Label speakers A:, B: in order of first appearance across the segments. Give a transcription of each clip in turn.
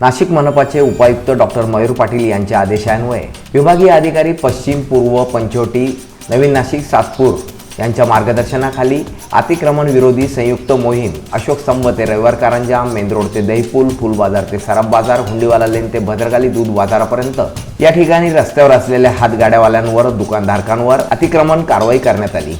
A: नाशिक मनपाचे उपायुक्त डॉक्टर मयूर पाटील यांच्या आदेशान्वये विभागीय अधिकारी पश्चिम पूर्व पंचवटी नवीन नाशिक सातपूर यांच्या मार्गदर्शनाखाली अतिक्रमण विरोधी संयुक्त मोहीम अशोक स्तंभ ते रविवार कारंजा मेंदरोड ते दहीपूल फुल बाजार ते सराब बाजार हुंडीवाला लेन ते भद्रकाली दूध बाजारापर्यंत या ठिकाणी रस्त्यावर असलेल्या हातगाड्यावाल्यांवर दुकानधारकांवर अतिक्रमण कारवाई करण्यात आली.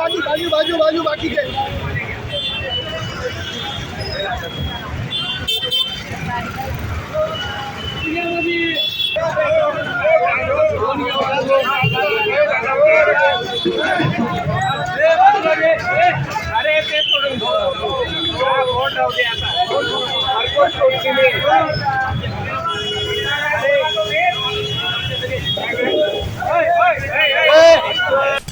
B: बाजू बाजू बाजू बाजू बाकी के।
C: अरे ते सोडून आता.